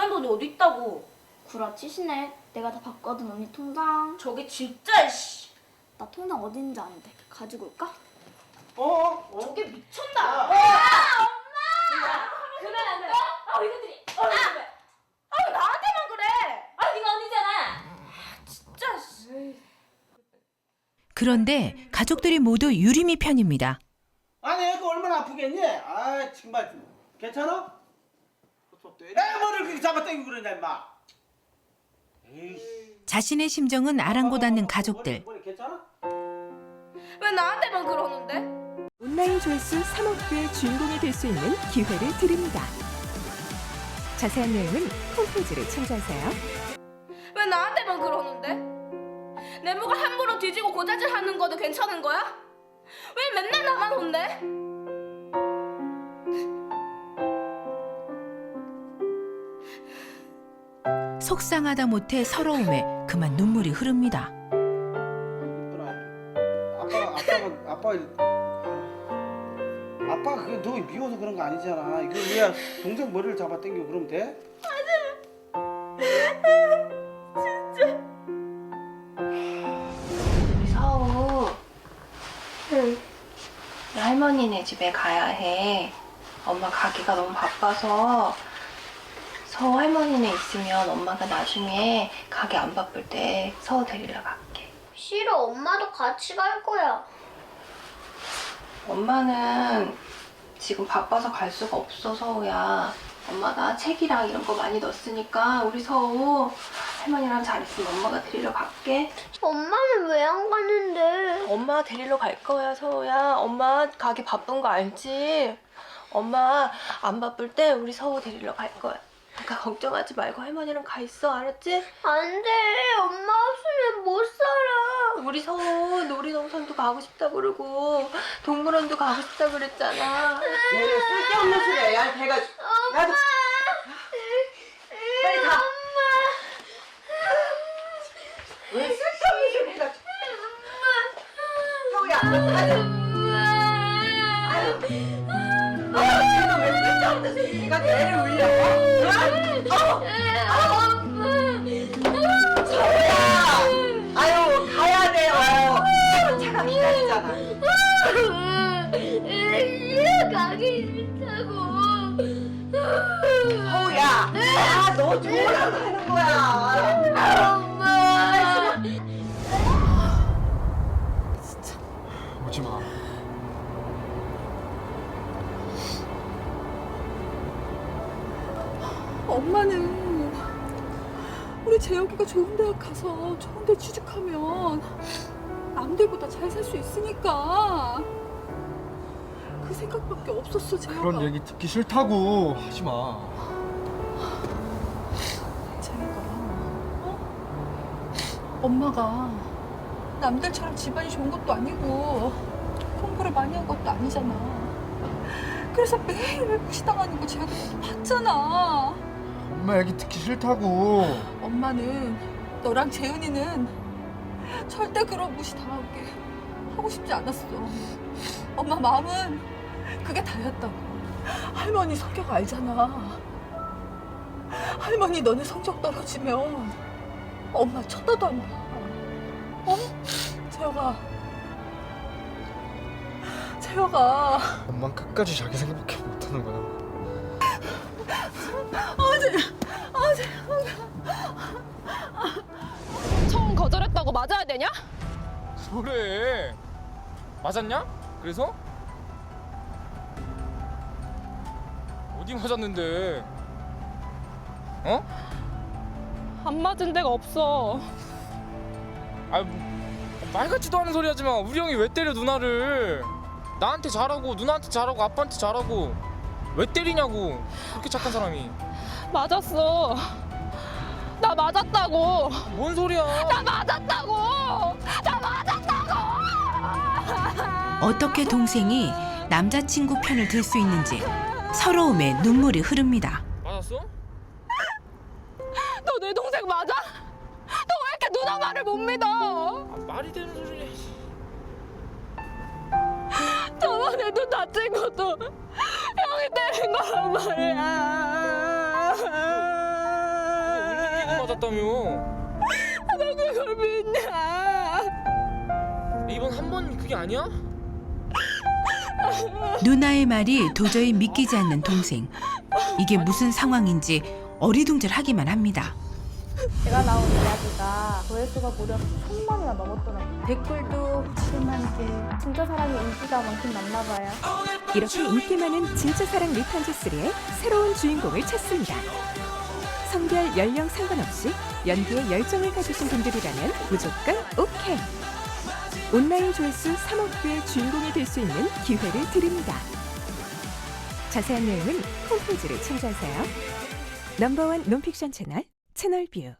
그딴 돈이 어디 있다고. 구라치시네. 내가 다 봤거든 언니 통장. 저게 진짜 씨. 나 통장 어디 있는지 아는데 가지고 올까? 어? 어? 저게 미쳤나? 그러면 안 돼. 아 이것들이. 어 왜? 아 나한테만 그래. 아 네가 언니잖아. 진짜 씨. 그런데 가족들이 모두 유림이 편입니다. 아니 애가 얼마나 아프겠니? 아 정말 괜찮아? 내 머리를 그렇게 잡아당기고 그러냐 임마 자신의 심정은 아랑곳 않는 가족들. 머리, 머리 괜찮아? 왜 나한테만 그러는데? 온라인 조회수 3억뷰의 주인공이 될 수 있는 기회를 드립니다. 자세한 내용은 홈페이지를 참조하세요. 왜 나한테만 그러는데? 내 목을 함부로 뒤지고 고자질 하는 거도 괜찮은 거야? 왜 맨날 나만 혼내? 속상하다 못해 서러움에 그만 눈물이 흐릅니다. 아빠가 아빠가 아빠 아빠가 그게 너 미워서 그런 거 아니잖아 이거 왜 동생 머리를 잡아당기고 그러면 돼? 우리 서우. 응. 할머니네 집에 가야 해. 엄마 가기가 너무 바빠서 서우 할머니네 있으면 엄마가 나중에 가게 안 바쁠 때 서우 데리러 갈게. 싫어. 엄마도 같이 갈 거야. 엄마는 지금 바빠서 갈 수가 없어 서우야. 엄마가 책이랑 이런 거 많이 넣었으니까 우리 서우 할머니랑 잘 있으면 엄마가 데리러 갈게. 엄마는 왜 안 가는데? 엄마 데리러 갈 거야, 서우야. 엄마 가기 바쁜 거 알지? 엄마 안 바쁠 때 우리 서우 데리러 갈 거야. 그러니까 걱정하지 말고 할머니랑 가 있어, 알았지? 안 돼. 엄마 없으면 못 살아. 우리 서우 놀이동산도 가고 싶다 그러고 동물원도 가고 싶다 그랬잖아. 얘는 쓸데없는 소리야. 야, 걔가. 야, 너 빨리 가. 왜 쓸데없는 소리 해가지고. 서우야, 가자. 아유. 어, 쟤는 왜 쓸데없는 소리 해가지고 애를 울려 기다리잖아. 가기 싫다고. 서우야. 아, 너 좋으라고 하는 거야. 엄마. 오지 마. 엄마는 우리 재혁이가 좋은 대학 가서 좋은 데 취직하면 남들보다 잘 살 수 있으니까 그 생각밖에 없었어 재혁아. 그런 얘기 듣기 싫다고 하지 마. 재혁아, 어? 엄마가 남들처럼 집안이 좋은 것도 아니고 공부를 많이 한 것도 아니잖아. 그래서 매일매일 무시당하는 거 재혁이 봤잖아. 엄마 얘기 듣기 싫다고. 엄마는 너랑 재은이는 절대 그런 무시 당하게 하고 싶지 않았어. 엄마 마음은 그게 다였다고. 할머니 성격 알잖아. 할머니 너네 성적 떨어지면 엄마 쳐다도 안 봐. 어? 재혁아. 재혁아. 엄만 끝까지 자기 생각밖에 못하는 거야. 처음 거절했다고 맞아야 되냐? 그래 맞았냐? 그래서? 어디 맞았는데 어? 안 맞은 데가 없어. 아, 말 같지도 않은 소리 하지 마 우리 형이 왜 때려 누나를 나한테 잘하고 누나한테 잘하고 아빠한테 잘하고 왜 때리냐고 그렇게 착한 사람이 맞았어. 나 맞았다고. 뭔 소리야 나 맞았다고. 나 맞았다고. 어떻게 동생이 남자친구 편을 들 수 있는지 서러움에 눈물이 흐릅니다. 맞았어? 너 내 동생 맞아? 너 왜 이렇게 누나 말을 못 믿어? 아, 말이 되는 소리야 저번에 눈 다친 것도 형이 때린 거란 말이야. 같다며 너 그걸 믿냐? 이번 한 번 그게 아니야? 누나의 말이 도저히 믿기지 않는 동생. 이게 무슨 상황인지 어리둥절하기만 합니다. 제가 나온 이야기가 조회수가 무려 천만이나 넘었더라고요. 댓글도 7만 개. 진짜 사랑이 인기가 많긴 많나 봐요. 이렇게 인기 많은 진짜 사랑 리턴즈 3의 새로운 주인공을 찾습니다. 성별, 연령 상관없이 연기에 열정을 가지신 분들이라면 무조건 오케이. 온라인 조회수 3억 뷰의 주인공이 될 수 있는 기회를 드립니다. 자세한 내용은 홈페이지를 참조하세요. 넘버원 논픽션 채널 채널 뷰.